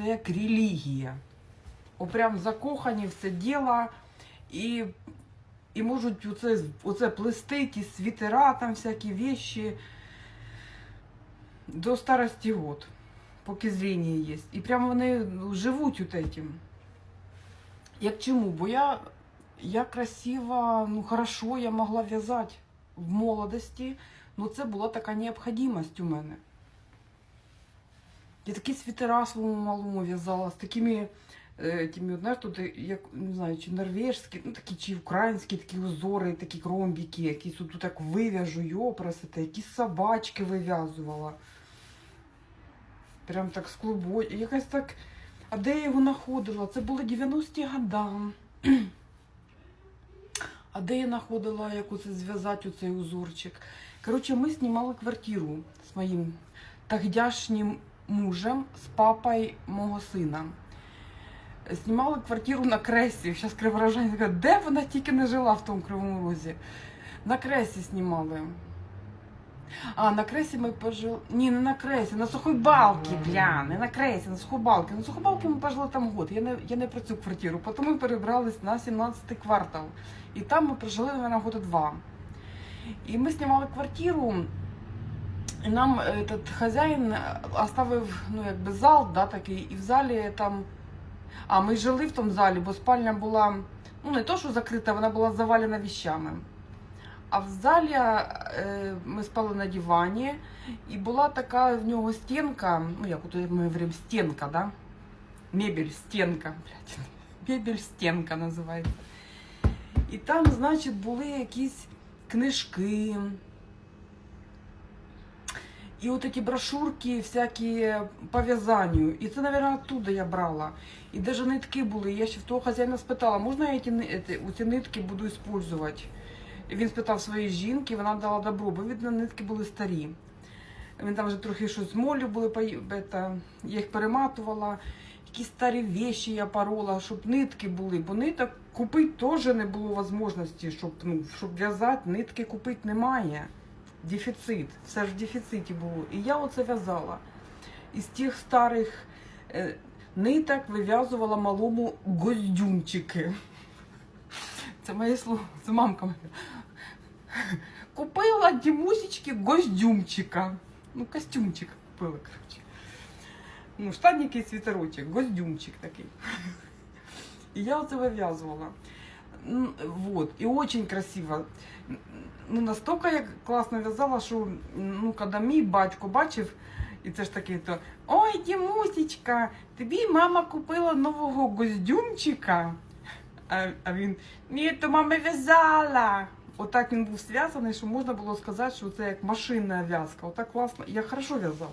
це як релігія. О, прям закохані в це діло і, і можуть оце, оце плести, ті світера, там всякі вещи до старості год, поки зріння є. І прямо вони живуть от этим. Як чому? Бо я, я красиво, ну хорошо, я могла в'язати в молодості, ну це була така необхідність у мене. Я такі світера своєму малому в'язала з такими, е, тими, знаєш, тут, як, не знаю, чи норвежські, ну такі, чи українські такі узори, такі кромбіки, якісь тут так вив'яжу, йопросити, якісь собачки вив'язувала. Прям так з клубою. Якась так. А де я його знаходила? Це були 90-ті года. А де я знаходила, як оце зв'язати оцей узорчик? Коротше, ми знімали квартиру з моїм тогдашнім мужем, з папою мого сина. Знімали квартиру на кресі. Зараз криворожанці кажуть, де вона тільки не жила в тому кривому розі. На кресі знімали. А, на кресі ми пожили. Ні, не на кресі, на сухой балці, бля, не на кресі, на сухой балці. На сухой балці ми пожили там год. Я не, я не про цю квартиру. Потім ми перебрались на 17-й квартал. І там ми прожили, мабуть, года два. І ми знімали квартиру, і нам этот хазяїн оставив ну, якби зал, да, такий, і в залі там. А ми жили в тому залі, бо спальня була ну не то, що закрита, вона була завалена віщами. А в залі е, ми спали на дивані, і була така в нього стінка, ну як от ми говоримо, стінка, да? Мебель, стінка, блядь. Мебель, стінка називається. І там, значить, були якісь книжки. І от ці брошурки всякі по в'язанню. І це, мабуть, оттуда я брала. І навіть нитки були. Я ще в того хазяїна спитала, можна я ці, ці, нитки буду використовувати? Він спитав своєї жінки, вона дала добро, бо видно, нитки були старі. Він там вже трохи щось з молю були, я їх перематувала. Якісь старі вещі я порола, щоб нитки були, бо ниток купити теж не було можливості, щоб, ну, щоб в'язати, нитки купити немає. Дефіцит, все ж в дефіциті було. І я оце в'язала. Із тих старих е, ниток вив'язувала малому гостюмчики. Це моє слово, це мамка моя. Купила Дімусечки гостюмчика. Ну, костюмчик купила, коротше. Ну, штанники і світерочок, гостюмчик такий. І я оце вив'язувала. Вот. І очень красиво. Ну, настільки я класно в'язала, що ну, коли мій батько бачив, і це ж такий то Ой, Дімусечка, тобі мама купила нового гостюмчика. А, а він ні, то мама в'язала. Отак він був зв'язаний, що можна було сказати, що це як машинна в'язка. Отак класно. Я хорошо в'язала.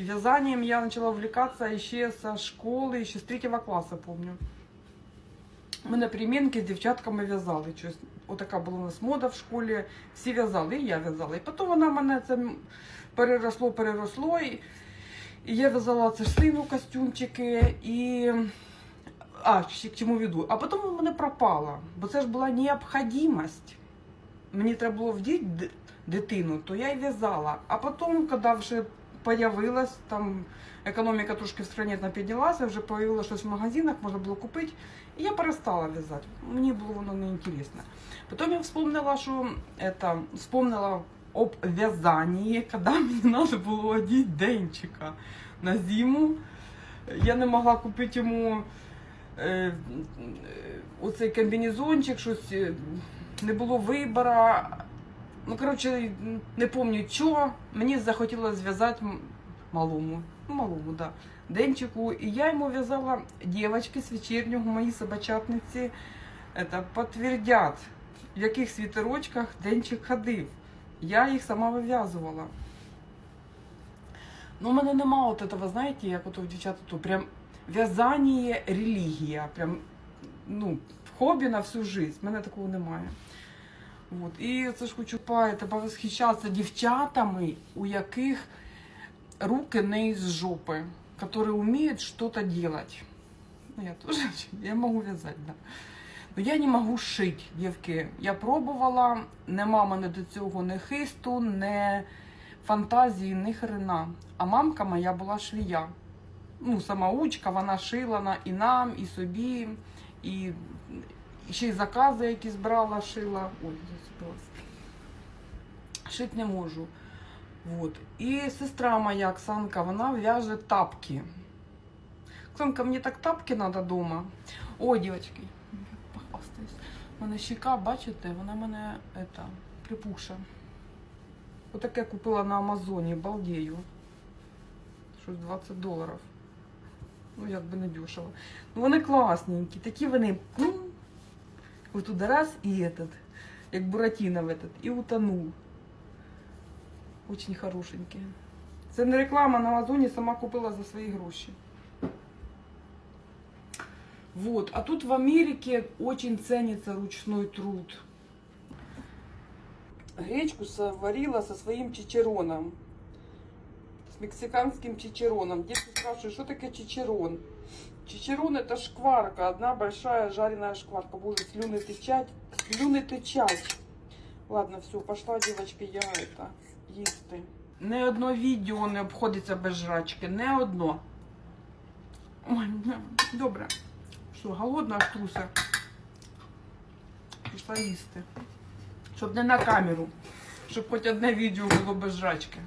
И вязанием я начала увлекаться еще со школи, ще з третього класу, помню. Ми на перемінки з дівчатками в'язали. Щось. Отака була у нас мода в школі. Всі в'язали, і я в'язала. І потім вона мене це переросло, переросло. І, я в'язала це сину костюмчики. І а, к чому веду. А потім у мене пропало, бо це ж була необхідність. Мені треба було вдіти дитину, то я й в'язала. А потім, коли вже появилась, там економіка трошки в стране піднялася, вже появилося щось в магазинах, можна було купити. І я перестала в'язати. Мені було воно неінтересно. Потім я вспомнила, що это, вспомнила об в'язанні, коли мені треба було одіти денчика на зиму. Я не могла купити йому е, е, оцей комбінезончик, щось е, не було вибору. Ну, коротше, не пам'ятаю, що. Мені захотілося зв'язати малому. Ну, малому, да. Денчику. І я йому в'язала дівчатки з вечірнього, мої собачатниці это, підтвердять, в яких світерочках Денчик ходив. Я їх сама вив'язувала. Ну, у мене нема от этого, знаєте, як от у дівчат, то прям в'язання, релігія. Прям, ну, хобі на всю жизнь. У мене такого немає. От. І це ж хочу паїти, восхищатися дівчатами, у яких руки не із жопи, які вміють щось робити. Я тоже, я можу в'язати, да. Но я не можу шити, дівки. Я пробувала, нема мене до цього ні хисту, ні фантазії, ні хрена. А мамка моя була швія. ну, самоучка, вона шила на, і нам, і собі, і ще й закази якісь брала, шила. Ой, зацепилась. Шити не можу. Вот. І сестра моя Оксанка, вона в'яже тапки. Оксанка, мені так тапки треба вдома. О, дівчатки, похвастаюсь. У мене щека, бачите, вона мене это, припухша. Отаке купила на Амазоні, балдею. Щось 20 доларів. Ну, як би не дешево. Ну, вони класненькі, такі вони. м, Ось туди раз і этот, як Буратіно в этот, і утонув. Очень хорошенькі. Це не реклама на Амазоні, сама купила за свої гроші. Вот. А тут в Америке очень ценится ручной труд. Гречку сварила со своим чичероном. С мексиканским чичероном. Дети спрашивают, что такое чичерон? Чичерон это шкварка, одна большая жареная шкварка. Боже, слюны течать, слюны течать. Ладно, все, пошла, девочки, я это, їсти. Не одно відео не обходиться без жрачки, не одно. Ой, не, добре. Що, голодна аж труся. Пішла їсти. Щоб не на камеру. Щоб хоч одне відео було без жрачки.